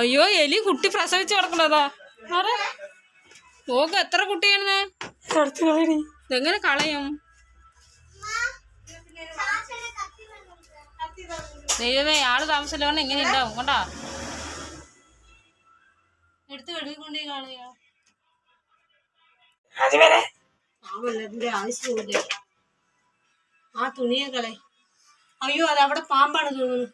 അയ്യോ എലി കുട്ടി പ്രസവിച്ചു കിടക്കണതാ. ആരെ ഓക്ക് എത്ര കുട്ടിയാണ് എങ്ങനെ കളയും? ദൈവമേ ആൾ താമസമില്ലാണ്ട് എങ്ങനെ ഉണ്ടാവും കൊണ്ടാ? എടുത്ത് വെളിയിൽ കൊണ്ടേ കളയാ. ആവശ്യമില്ല ആ തുണിയെ കളെ അയ്യോ അത് അവിടെ പാമ്പാണ് തോന്നുന്നു.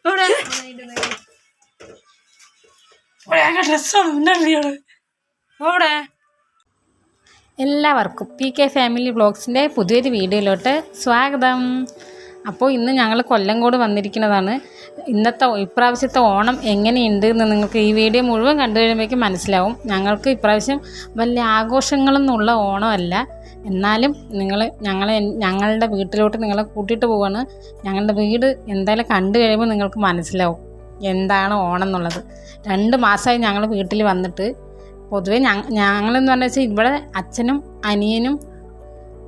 എല്ലാവർക്കും പി കെ ഫാമിലി വ്ളോഗ്സിന്റെ പുതിയൊരു വീഡിയോയിലോട്ട് സ്വാഗതം. അപ്പോൾ ഇന്ന് ഞങ്ങൾ കൊല്ലംകോട് വന്നിരിക്കുന്നതാണ്. ഇന്നത്തെ ഇപ്രാവശ്യത്തെ ഓണം എങ്ങനെയുണ്ട് എന്ന് നിങ്ങൾക്ക് ഈ വീഡിയോ മുഴുവൻ കണ്ടു കഴിയുമ്പോഴേക്കും മനസ്സിലാവും. ഞങ്ങൾക്ക് ഇപ്രാവശ്യം വലിയ ആഘോഷങ്ങളൊന്നുള്ള ഓണമല്ല. എന്നാലും നിങ്ങൾ ഞങ്ങളെ ഞങ്ങളുടെ വീട്ടിലോട്ട് നിങ്ങളെ കൂട്ടിയിട്ട് പോവാണ്. ഞങ്ങളുടെ വീട് എന്തായാലും കണ്ടു കഴിയുമ്പോൾ നിങ്ങൾക്ക് മനസ്സിലാവും. എന്താണ് ഓണം എന്നുള്ളത് രണ്ട് മാസമായി ഞങ്ങൾ വീട്ടിൽ വന്നിട്ട് പൊതുവേ ഞങ്ങ ഞങ്ങളെന്ന് പറഞ്ഞാൽ വെച്ചാൽ ഇവിടെ അച്ഛനും അനിയനും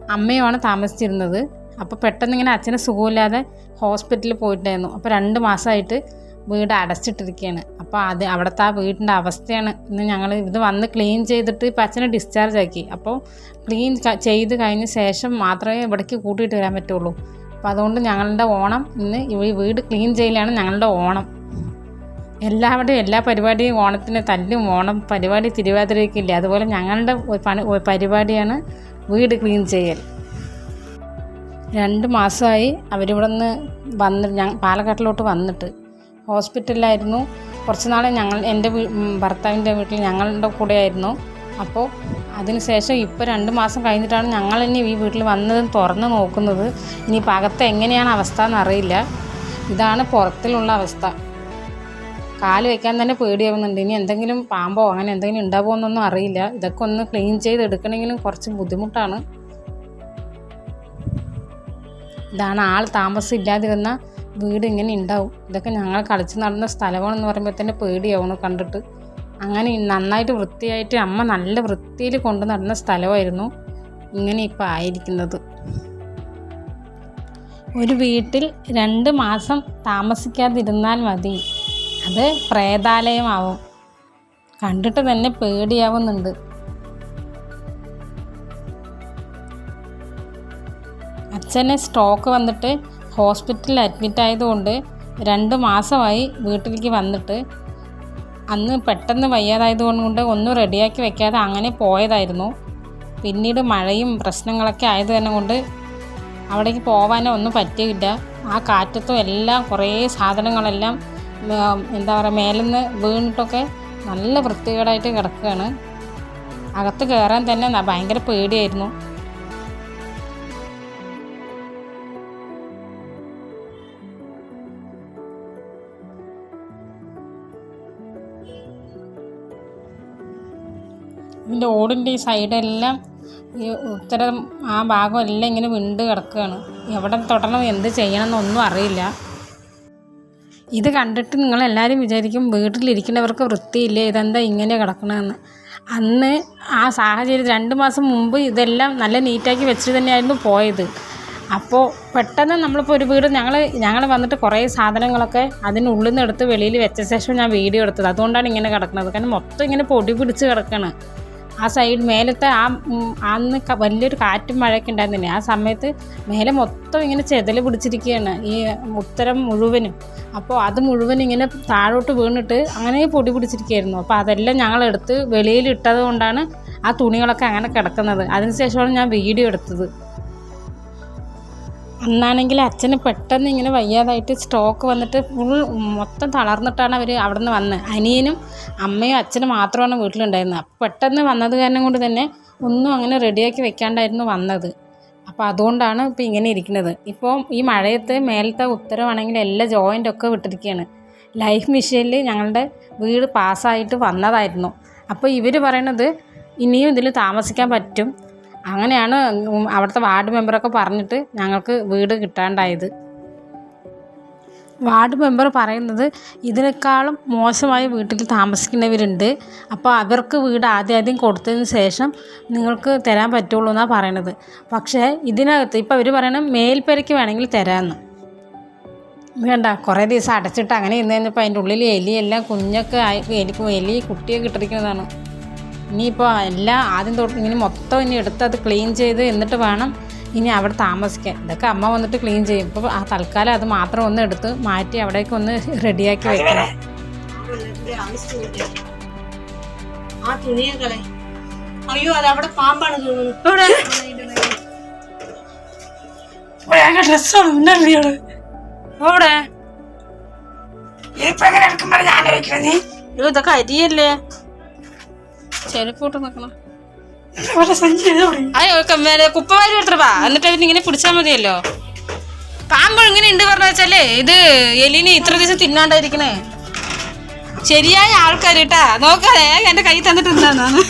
അമ്മയുമാണ് താമസിച്ചിരുന്നത്. അപ്പോൾ പെട്ടെന്ന് ഇങ്ങനെ അച്ഛന് സുഖമില്ലാതെ ഹോസ്പിറ്റലിൽ പോയിട്ടായിരുന്നു അപ്പോൾ രണ്ട് മാസമായിട്ട് വീട് അടച്ചിട്ടിരിക്കുകയാണ് അപ്പോൾ അത് അവിടുത്തെ ആ വീടിന്റെ അവസ്ഥയാണ് ഇന്ന് ഞങ്ങൾ ഇത് വന്ന് ക്ലീൻ ചെയ്തിട്ട് ഇപ്പം അച്ഛനെ ഡിസ്ചാർജ് ആക്കി. അപ്പോൾ ക്ലീൻ ചെയ്ത് കഴിഞ്ഞ ശേഷം മാത്രമേ ഇവിടേക്ക് കൂട്ടിയിട്ട് വരാൻ പറ്റുള്ളൂ. അപ്പോൾ അതുകൊണ്ട് ഞങ്ങളുടെ ഓണം ഇന്ന് ഈ വീട് ക്ലീൻ ചെയ്യലാണ് ഞങ്ങളുടെ ഓണം. എല്ലാവരുടെയും എല്ലാ പരിപാടിയും ഓണത്തിന് തല്ലും ഓണം പരിപാടി തിരുവാതിരയ്ക്ക് ഇല്ല അതുപോലെ ഞങ്ങളുടെ പണി പരിപാടിയാണ് വീട് ക്ലീൻ ചെയ്യൽ. രണ്ട് മാസമായി അവരിവിടെ നിന്ന് വന്ന് ഞങ്ങൾ പാലക്കാട്ടിലോട്ട് വന്നിട്ട്. ഹോസ്പിറ്റലിലായിരുന്നു. കുറച്ച് നാൾ ഞങ്ങൾ എന്റെ ഭർത്താവിന്റെ വീട്ടിൽ ഞങ്ങളുടെ കൂടെ ആയിരുന്നു അപ്പോൾ അതിനുശേഷം ഇപ്പോൾ രണ്ട് മാസം കഴിഞ്ഞിട്ടാണ് ഞങ്ങൾ ഇനി ഈ വീട്ടിൽ വന്നത് തുറന്ന് നോക്കുന്നത്. ഇനി അകത്ത് എങ്ങനെയാണ് അവസ്ഥ എന്നറിയില്ല. ഇതാണ് പുറത്തിലുള്ള അവസ്ഥ. കാൽ വെക്കാൻ തന്നെ പേടിയാവുന്നുണ്ട്. ഇനി എന്തെങ്കിലും പാമ്പോ അങ്ങനെ എന്തെങ്കിലും ഉണ്ടാവുമോ എന്നൊന്നും അറിയില്ല. ഇതൊക്കെ ഒന്ന് ക്ലീൻ ചെയ്ത് എടുക്കണമെങ്കിലും കുറച്ച് ബുദ്ധിമുട്ടാണ്. ഇതാണ് ആൾ താമസം ഇല്ലാതിരുന്ന വീട് ഇങ്ങനെ ഉണ്ടാവും. ഇതൊക്കെ ഞങ്ങൾ കളിച്ച് നടന്ന സ്ഥലമാണെന്ന് പറയുമ്പോൾ തന്നെ പേടിയാവണം കണ്ടിട്ട്. അങ്ങനെ നന്നായിട്ട് വൃത്തിയായിട്ട് അമ്മ നല്ല വൃത്തിയിൽ കൊണ്ടു നടന്ന സ്ഥലമായിരുന്നു ഇങ്ങനെ ഇപ്പം ആയിരിക്കുന്നത്. ഒരു വീട്ടിൽ രണ്ട് മാസം താമസിക്കാതിരുന്നാൽ മതി. അത് പ്രേതാലയമാവും. കണ്ടിട്ട് തന്നെ പേടിയാവുന്നുണ്ട്. അച്ഛന് സ്ട്രോക്ക് വന്നിട്ട് ഹോസ്പിറ്റലിൽ അഡ്മിറ്റ് ആയതുകൊണ്ട് രണ്ട് മാസമായി വീട്ടിലേക്ക് വന്നിട്ട് അന്ന് പെട്ടെന്ന് വയ്യാതായതുകൊണ്ട് ഒന്നും റെഡിയാക്കി വെക്കാതെ അങ്ങനെ പോയതായിരുന്നു. പിന്നീട് മഴയും പ്രശ്നങ്ങളൊക്കെ ആയത് തന്നെ കൊണ്ട് അവിടേക്ക് പോകാനോ ഒന്നും പറ്റിയില്ല. ആ കാറ്റത്തും എല്ലാം കുറേ സാധനങ്ങളെല്ലാം എന്താ പറയുക മേലെന്ന് വീണിട്ടൊക്കെ നല്ല വൃത്തികേടായിട്ട് കിടക്കുകയാണ്. അകത്ത് കയറാൻ തന്നെ ഭയങ്കര പേടിയായിരുന്നു. ഇതിന്റെ ഓടിന്റെ ഈ സൈഡെല്ലാം ഈ ഉത്തരം ആ ഭാഗം എല്ലാം ഇങ്ങനെ വിണ്ട് കിടക്കുകയാണ്. എവിടെ തൊടണം എന്ത് ചെയ്യണം എന്നൊന്നും അറിയില്ല. ഇത് കണ്ടിട്ട് നിങ്ങളെല്ലാവരും വിചാരിക്കും വീട്ടിലിരിക്കുന്നവർക്ക് വൃത്തിയില്ലേ ഇതെന്താ ഇങ്ങനെ കിടക്കണമെന്ന് അന്ന് ആ സാഹചര്യം രണ്ട് മാസം മുമ്പ് ഇതെല്ലാം നല്ല നീറ്റാക്കി വെച്ചിട്ട് തന്നെയായിരുന്നു പോയത്. അപ്പോൾ പെട്ടെന്ന് നമ്മളിപ്പോൾ ഒരു വീട് ഞങ്ങൾ ഞങ്ങൾ വന്നിട്ട് കുറേ സാധനങ്ങളൊക്കെ അതിനുള്ളിൽ നിന്ന് എടുത്ത് വെളിയിൽ വെച്ച ശേഷം ഞാൻ വീഡിയോ എടുത്തത്. അതുകൊണ്ടാണ് ഇങ്ങനെ കിടക്കുന്നത്. കാരണം മൊത്തം ഇങ്ങനെ പൊടി പിടിച്ച് കിടക്കുകയാണ് ആ സൈഡ് മേലത്തെ ആ അന്ന് വലിയൊരു കാറ്റും മഴയൊക്കെ ഉണ്ടായിരുന്നില്ലേ? ആ സമയത്ത് മേലെ മൊത്തം ഇങ്ങനെ ചെതൽ പിടിച്ചിരിക്കുകയാണ് ഈ ഉത്തരം മുഴുവനും. അപ്പോൾ അത് മുഴുവൻ ഇങ്ങനെ താഴോട്ട് വീണിട്ട് അങ്ങനെ പൊടി പിടിച്ചിരിക്കുകയായിരുന്നു. അപ്പോൾ അതെല്ലാം ഞങ്ങളെടുത്ത് വെളിയിൽ ഇട്ടത് കൊണ്ടാണ് ആ തുണികളൊക്കെ അങ്ങനെ കിടക്കുന്നത്. അതിനുശേഷമാണ് ഞാൻ വീഡിയോ എടുത്തത്. അന്നാണെങ്കിൽ അച്ഛന് പെട്ടെന്ന് ഇങ്ങനെ വയ്യാതായിട്ട് സ്ട്രോക്ക് വന്നിട്ട് ഫുൾ മൊത്തം തളർന്നിട്ടാണ് അവർ അവിടെ നിന്ന് വന്നത് അനിയനും അമ്മയും അച്ഛനും മാത്രമാണ് വീട്ടിലുണ്ടായിരുന്നത്. അപ്പോൾ പെട്ടെന്ന് വന്നത് കാരണം കൊണ്ട് തന്നെ ഒന്നും അങ്ങനെ റെഡിയാക്കി വെക്കാണ്ടായിരുന്നു വന്നത്. അപ്പോൾ അതുകൊണ്ടാണ് ഇപ്പോൾ ഇങ്ങനെ ഇരിക്കുന്നത്. ഇപ്പോൾ ഈ മഴയത്ത് മേലത്തെ ഉത്തരവാണെങ്കിൽ എല്ലാ ജോയിന്റ് ഒക്കെ വിട്ടിരിക്കുകയാണ്. ലൈഫ് മിഷനിൽ ഞങ്ങളുടെ വീട് പാസ്സായിട്ട് വന്നതായിരുന്നു. അപ്പോൾ ഇവർ പറയണത് ഇനിയും ഇതിൽ താമസിക്കാൻ പറ്റും. അങ്ങനെയാണ് അവിടുത്തെ വാർഡ് മെമ്പറൊക്കെ പറഞ്ഞിട്ട് ഞങ്ങൾക്ക് വീട് കിട്ടാണ്ടായത്. വാർഡ് മെമ്പർ പറയുന്നത് ഇതിനേക്കാളും മോശമായി വീട്ടിൽ താമസിക്കുന്നവരുണ്ട്. അപ്പോൾ അവർക്ക് വീട് ആദ്യം ആദ്യം കൊടുത്തതിന് ശേഷം നിങ്ങൾക്ക് തരാൻ പറ്റുള്ളൂ എന്നാണ് പറയണത്. പക്ഷേ ഇതിനകത്ത് ഇപ്പോൾ അവർ പറയണത് മേൽപ്പരയ്ക്ക് വേണമെങ്കിൽ തരാമെന്ന്. വേണ്ട കുറേ ദിവസം അടച്ചിട്ട് അങ്ങനെ ഇരുന്ന് കഴിഞ്ഞപ്പോൾ അതിന്റെ ഉള്ളിൽ എലിയെല്ലാം കുഞ്ഞൊക്കെ ആയി എലി എലി കുട്ടിയൊക്കെ ഇട്ടിരിക്കുന്നതാണ്. ഇനിയിപ്പോൾ എല്ലാം ആദ്യം തൊട്ട് ഇങ്ങനെ മൊത്തം ഇനി എടുത്ത് അത് ക്ലീൻ ചെയ്ത് എന്നിട്ട് വേണം ഇനി അവിടെ താമസിക്കാൻ. ഇതൊക്കെ അമ്മ വന്നിട്ട് ക്ലീൻ ചെയ്യും. ഇപ്പോൾ ആ തൽക്കാലം അത് മാത്രം ഒന്ന് എടുത്ത് മാറ്റി അവിടേക്ക് ഒന്ന് റെഡിയാക്കി വെക്കണം. ആ തുണിയെ അയ്യോ അത് അവിടെ പാമ്പാണ് തോന്നുന്നു. ഡ്രസ്സാണ് അവിടെ ഇതൊക്കെ അരിയല്ലേ? ചെരുപ്പോട്ട് നിക്കണം അയ്യോ കുപ്പവാരി എടുത്തിട്ട് എന്നിട്ട് അവന് ഇങ്ങനെ പിടിച്ചാൽ മതിയല്ലോ. പാമ്പ് ഇങ്ങനെ ഉണ്ട് പറഞ്ഞ വെച്ചാലേ ഇത് എലിനെ ഇത്ര ദിവസം തിന്നാണ്ടായിരിക്കണേ. ശരിയായ ആൾക്കാർ കേട്ടാ നോക്കാതെ എന്റെ കൈ തന്നിട്ട് എന്താന്നാണ്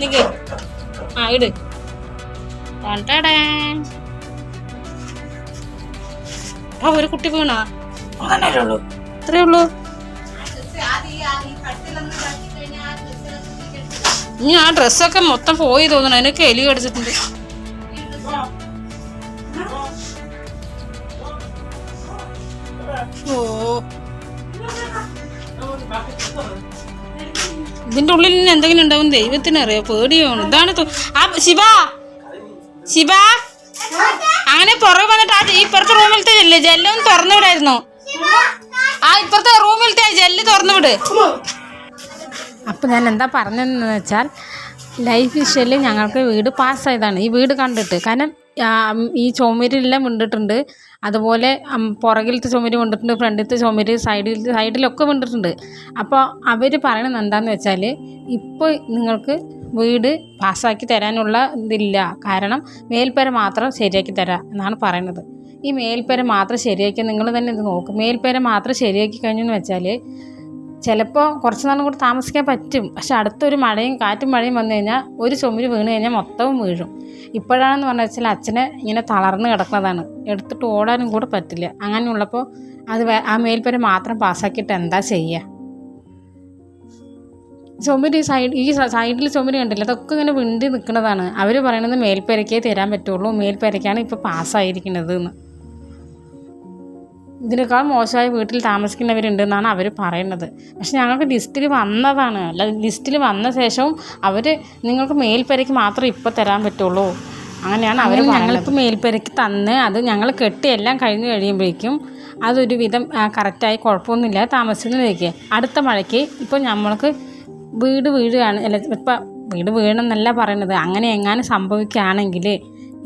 നിക്ക്. ആ ഇട്. ആ ഒരു കുട്ടി വീണാ. അത്രേ ഉള്ളൂ. ഇനി ആ ഡ്രസ്സൊക്കെ മൊത്തം പോയി തോന്നണം അതിനൊക്കെ എലി കടിച്ചിട്ടുണ്ട്. ഓ. ഇതിന്റെ ഉള്ളിൽ ഇനി എന്തെങ്കിലും ഉണ്ടാവും ദൈവത്തിന് അറിയാം. പേടിയാണ്. ഇതാണ് ആ ശിവ! ശിവ! അങ്ങനെ പുറകെ വന്നിട്ട് ആ ഇപ്പുറത്തെ റൂമിലത്തെ ജെല്ല് ജെല്ലൊന്ന് തുറന്നു വിടായിരുന്നു. ആ ഇപ്പുറത്തെ റൂമിലത്തെ ജെല്ല് തുറന്നു വിട്. അപ്പോൾ ഞാൻ എന്താ പറഞ്ഞതെന്ന് വെച്ചാൽ ലൈഫ് വിഷയിൽ ഞങ്ങൾക്ക് വീട് പാസ്സായതാണ് ഈ വീട് കണ്ടിട്ട്. കാരണം ഈ ചുമരെല്ലാം വിണ്ടിട്ടുണ്ട്. അതുപോലെ പുറകിലത്തെ ചുമര് വിണ്ടിട്ടുണ്ട് ഫ്രണ്ടിലത്തെ ചുമര് സൈഡിൽ സൈഡിലൊക്കെ വിണ്ടിട്ടുണ്ട്. അപ്പോൾ അവർ പറയണത് എന്താണെന്ന് വെച്ചാൽ ഇപ്പോൾ നിങ്ങൾക്ക് വീട് പാസ്സാക്കി തരാനുള്ള ഇതില്ല. കാരണം മേൽപ്പര മാത്രം ശരിയാക്കി തരാം എന്നാണ് പറയുന്നത് ഈ മേൽപ്പര മാത്രം ശരിയാക്കി നിങ്ങൾ തന്നെ ഇത് നോക്കും. മേൽപ്പര മാത്രം ശരിയാക്കി കഴിഞ്ഞെന്ന് വെച്ചാൽ ചിലപ്പോൾ കുറച്ച് നാളും കൂടി താമസിക്കാൻ പറ്റും. പക്ഷെ അടുത്തൊരു മഴയും കാറ്റും മഴയും വന്നു കഴിഞ്ഞാൽ ഒരു ചുമര് വീണ് കഴിഞ്ഞാൽ മൊത്തവും വീഴും. ഇപ്പോഴാണെന്ന് പറഞ്ഞു വെച്ചാൽ അച്ഛനെ ഇങ്ങനെ തളർന്ന് കിടക്കുന്നതാണ്. എടുത്തിട്ട് ഓടാനും കൂടെ പറ്റില്ല. അങ്ങനെയുള്ളപ്പോൾ അത് ആ മേൽപ്പര മാത്രം പാസ്സാക്കിയിട്ട് എന്താ ചെയ്യുക ചുമര് സൈഡ് ഈ സൈഡിൽ ചുമര് കണ്ടില്ല? അതൊക്കെ ഇങ്ങനെ വിണ്ടി നിൽക്കുന്നതാണ്. അവർ പറയണത് മേൽപ്പരയ്ക്കേ തരാൻ പറ്റുള്ളൂ. മേൽപ്പരയ്ക്കാണ് ഇപ്പോൾ പാസ്സായിരിക്കുന്നത് എന്ന്. ഇതിനേക്കാൾ മോശമായി വീട്ടിൽ താമസിക്കുന്നവരുണ്ടെന്നാണ് അവർ പറയുന്നത്. പക്ഷെ ഞങ്ങൾക്ക് ലിസ്റ്റിൽ വന്നതാണ്. അല്ല ലിസ്റ്റിൽ വന്ന ശേഷവും അവർ നിങ്ങൾക്ക് മേൽപ്പരയ്ക്ക് മാത്രം ഇപ്പോൾ തരാൻ പറ്റുള്ളൂ. അങ്ങനെയാണ് അവർ ഞങ്ങൾക്ക് മേൽപ്പരയ്ക്ക് തന്ന് അത് ഞങ്ങൾ കെട്ടി എല്ലാം കഴിഞ്ഞ് കഴിയുമ്പോഴേക്കും അതൊരു വിധം കറക്റ്റായി കുഴപ്പമൊന്നുമില്ല. താമസിക്കുന്നതിലേക്ക് അടുത്ത മഴയ്ക്ക് ഇപ്പോൾ നമ്മൾക്ക് വീട് വീഴുകയാണ്. അല്ല ഇപ്പം വീട് വീണെന്നല്ല പറയുന്നത്. അങ്ങനെ എങ്ങാനും സംഭവിക്കുകയാണെങ്കിൽ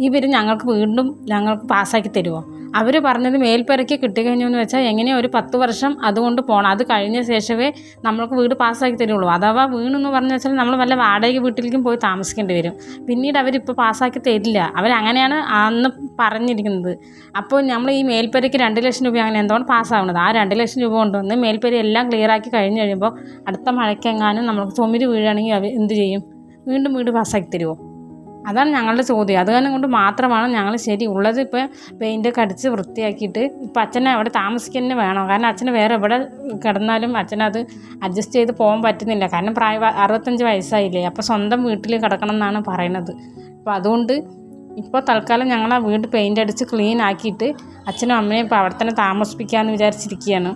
ഇവർ ഞങ്ങൾക്ക് വീണ്ടും ഞങ്ങൾക്ക് പാസ്സാക്കി തരുമോ അവർ പറഞ്ഞത് മേൽപ്പരയ്ക്ക് കിട്ടിക്കഴിഞ്ഞു എന്ന് വെച്ചാൽ എങ്ങനെയോ ഒരു പത്ത് വർഷം അതുകൊണ്ട് പോകണം അത് കഴിഞ്ഞ ശേഷമേ നമ്മൾക്ക് വീട് പാസ്സാക്കി തരുള്ളൂ. അഥവാ വീണെന്ന് പറഞ്ഞു വെച്ചാൽ നമ്മൾ വല്ല വാടക വീട്ടിലേക്കും പോയി താമസിക്കേണ്ടി വരും. പിന്നീട് അവരിപ്പോൾ പാസ്സാക്കി തരില്ല. അവരങ്ങനെയാണ് അന്ന് പറഞ്ഞിരിക്കുന്നത്. അപ്പോൾ നമ്മൾ ഈ മേൽപ്പരയ്ക്ക് രണ്ട് ലക്ഷം രൂപ അങ്ങനെ എന്തുകൊണ്ട് പാസ്സാവുന്നത് ആ രണ്ട് ലക്ഷം രൂപ കൊണ്ടുവന്ന് മേൽപ്പര എല്ലാം ക്ലിയർ ആക്കി കഴിഞ്ഞ് കഴിയുമ്പോൾ അടുത്ത മഴയ്ക്കെങ്ങാനും നമുക്ക് ചുമര് വീഴുകയാണെങ്കിൽ അവർ എന്ത് ചെയ്യും? വീണ്ടും വീട് പാസ്സാക്കി തരുമോ അതാണ് ഞങ്ങളുടെ ചോദ്യം. അത് കാരണം കൊണ്ട് മാത്രമാണ് ഞങ്ങൾ ശരി ഉള്ളത്. ഇപ്പോൾ പെയിന്റൊക്കെ അടിച്ച് വൃത്തിയാക്കിയിട്ട് ഇപ്പം അച്ഛനെ അവിടെ താമസിക്കുക തന്നെ വേണം. കാരണം അച്ഛന് വേറെ എവിടെ കിടന്നാലും അച്ഛനത് അഡ്ജസ്റ്റ് ചെയ്ത് പോകാൻ പറ്റുന്നില്ല. കാരണം പ്രായ അറുപത്തഞ്ച് വയസ്സായില്ലേ. അപ്പോൾ സ്വന്തം വീട്ടിൽ കിടക്കണം എന്നാണ് പറയുന്നത്. അപ്പോൾ അതുകൊണ്ട് ഇപ്പോൾ തൽക്കാലം ഞങ്ങൾ ആ വീട് പെയിന്റ് അടിച്ച് ക്ലീൻ ആക്കിയിട്ട് അച്ഛനും അമ്മയും ഇപ്പോൾ അവിടെ തന്നെ താമസിപ്പിക്കാമെന്ന് വിചാരിച്ചിരിക്കുകയാണ്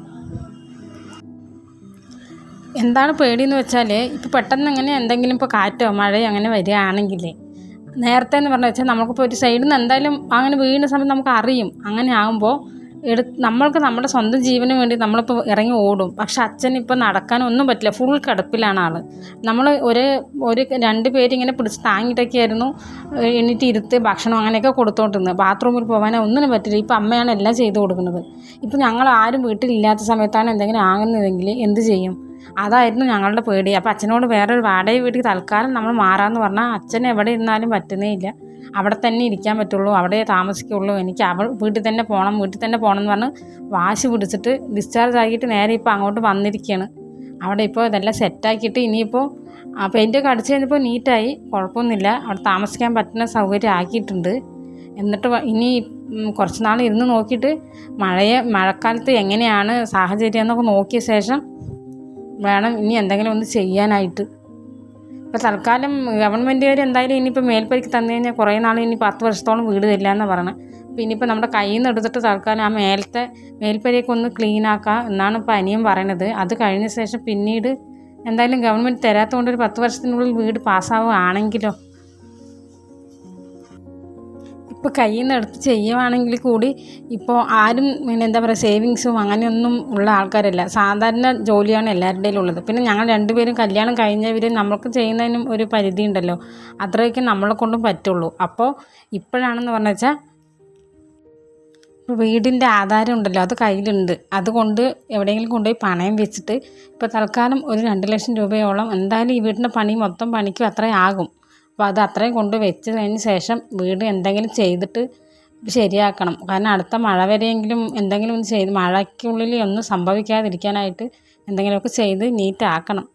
എന്താണ് പേടിയെന്ന് വെച്ചാൽ ഇപ്പോൾ പെട്ടെന്ന് അങ്ങനെ എന്തെങ്കിലും ഇപ്പോൾ കാറ്റോ മഴയോ അങ്ങനെ വരികയാണെങ്കിൽ നേരത്തെ എന്ന് പറഞ്ഞു വെച്ചാൽ നമുക്കിപ്പോൾ ഒരു സൈഡിൽ നിന്ന് എന്തായാലും അങ്ങനെ വീഴുന്ന സമയത്ത് നമുക്ക് അറിയും. അങ്ങനെ ആകുമ്പോൾ എടു നമ്മൾക്ക് നമ്മുടെ സ്വന്തം ജീവന് വേണ്ടി നമ്മളിപ്പോൾ ഇറങ്ങി ഓടും. പക്ഷെ അച്ഛൻ ഇപ്പോൾ നടക്കാനൊന്നും പറ്റില്ല. ഫുൾ കിടപ്പിലാണ് ആൾ നമ്മൾ ഒരു ഒരു രണ്ട് പേരിങ്ങനെ പിടിച്ച് താങ്ങിയിട്ടൊക്കെയായിരുന്നു എണീറ്റ് ഇരുത്ത് ഭക്ഷണം അങ്ങനെയൊക്കെ കൊടുത്തോണ്ടിരുന്നത് ബാത്റൂമിൽ പോകാനോ ഒന്നിനും പറ്റില്ല. ഇപ്പം അമ്മയാണ് എല്ലാം ചെയ്തു കൊടുക്കുന്നത്. ഇപ്പം ഞങ്ങൾ ആരും വീട്ടിലില്ലാത്ത സമയത്താണ് എന്തെങ്കിലും ആകുന്നതെങ്കിൽ എന്ത് ചെയ്യും? അതായിരുന്നു ഞങ്ങളുടെ പേടി. അപ്പം അച്ഛനോട് വേറൊരു വാടക വീട്ടിൽ തൽക്കാലം നമ്മൾ മാറാമെന്ന് പറഞ്ഞാൽ അച്ഛൻ എവിടെ ഇരുന്നാലും പറ്റുന്നേ ഇല്ല. അവിടെ തന്നെ ഇരിക്കാൻ പറ്റുള്ളൂ അവിടെ താമസിക്കുള്ളൂ. എനിക്ക് അവൾ വീട്ടിൽ തന്നെ പോകണം വീട്ടിൽ തന്നെ പോകണം എന്ന് പറഞ്ഞ് വാശി പിടിച്ചിട്ട് ഡിസ്ചാർജ് ആക്കിയിട്ട് നേരെ ഇപ്പോൾ അങ്ങോട്ട് വന്നിരിക്കുകയാണ് അവിടെ ഇപ്പോൾ ഇതെല്ലാം സെറ്റാക്കിയിട്ട് ഇനിയിപ്പോൾ പെയിന്റൊക്കെ അടിച്ച് കഴിഞ്ഞപ്പോൾ നീറ്റായി കുഴപ്പമൊന്നുമില്ല. അവിടെ താമസിക്കാൻ പറ്റുന്ന സൗകര്യം ആക്കിയിട്ടുണ്ട്. എന്നിട്ട് ഇനി കുറച്ച് നാൾ ഇരുന്ന് നോക്കിയിട്ട് മഴയെ മഴക്കാലത്ത് എങ്ങനെയാണ് സാഹചര്യം എന്നൊക്കെ നോക്കിയ ശേഷം വേണം ഇനി എന്തെങ്കിലും ഒന്ന് ചെയ്യാനായിട്ട്. ഇപ്പോൾ തൽക്കാലം ഗവൺമെന്റുകാർ എന്തായാലും ഇനിയിപ്പോൾ മേൽപ്പരിക്ക് തന്നു കഴിഞ്ഞാൽ കുറേ നാൾ ഇനി പത്ത് വർഷത്തോളം വീട് തരില്ല എന്ന് പറയണത് അപ്പോൾ ഇനിയിപ്പോൾ നമ്മുടെ കയ്യിൽ നിന്ന് എടുത്തിട്ട് തൽക്കാലം ആ മേലത്തെ മേൽപ്പരിയൊക്കെ ഒന്ന് ക്ലീൻ ആക്കുക എന്നാണ് ഇപ്പോൾ അനിയും പറയണത്. അത് കഴിഞ്ഞ ശേഷം പിന്നീട് എന്തായാലും ഗവൺമെന്റ് തരാത്തതുകൊണ്ട് ഒരു പത്ത് വർഷത്തിനുള്ളിൽ വീട് പാസ്സാവുകയാണെങ്കിലോ ഇപ്പോൾ കയ്യിൽ നിന്ന് എടുത്ത് ചെയ്യുവാണെങ്കിൽ കൂടി ഇപ്പോൾ ആരും പിന്നെ എന്താ പറയുക സേവിങ്സും അങ്ങനെയൊന്നും ഉള്ള ആൾക്കാരല്ല. സാധാരണ ജോലിയാണ് എല്ലാവരുടെയും ഉള്ളത്. പിന്നെ ഞങ്ങൾ രണ്ടുപേരും കല്യാണം കഴിഞ്ഞവർ നമ്മൾക്ക് ചെയ്യുന്നതിനും ഒരു പരിധി ഉണ്ടല്ലോ അത്രയൊക്കെ നമ്മളെ കൊണ്ടും പറ്റുള്ളൂ. അപ്പോൾ ഇപ്പോഴാണെന്ന് പറഞ്ഞു വെച്ചാൽ വീടിന്റെ ആധാരം ഉണ്ടല്ലോ അത് കയ്യിലുണ്ട്. അതുകൊണ്ട് എവിടെയെങ്കിലും കൊണ്ടുപോയി പണയം വെച്ചിട്ട് ഇപ്പോൾ തൽക്കാലം ഒരു രണ്ട് ലക്ഷം രൂപയോളം എന്തായാലും ഈ വീടിന്റെ പണി മൊത്തം പണിക്കും അത്രയും ആകും. അപ്പോൾ അത് അത്രയും കൊണ്ട് വെച്ച് കഴിഞ്ഞ ശേഷം വീട് എന്തെങ്കിലും ചെയ്തിട്ട് ശരിയാക്കണം. കാരണം അടുത്ത മഴ വരെയെങ്കിലും എന്തെങ്കിലും ഒന്ന് ചെയ്ത് മഴയ്ക്കുള്ളിൽ ഒന്നും സംഭവിക്കാതിരിക്കാനായിട്ട് എന്തെങ്കിലുമൊക്കെ ചെയ്ത് നീറ്റാക്കണം.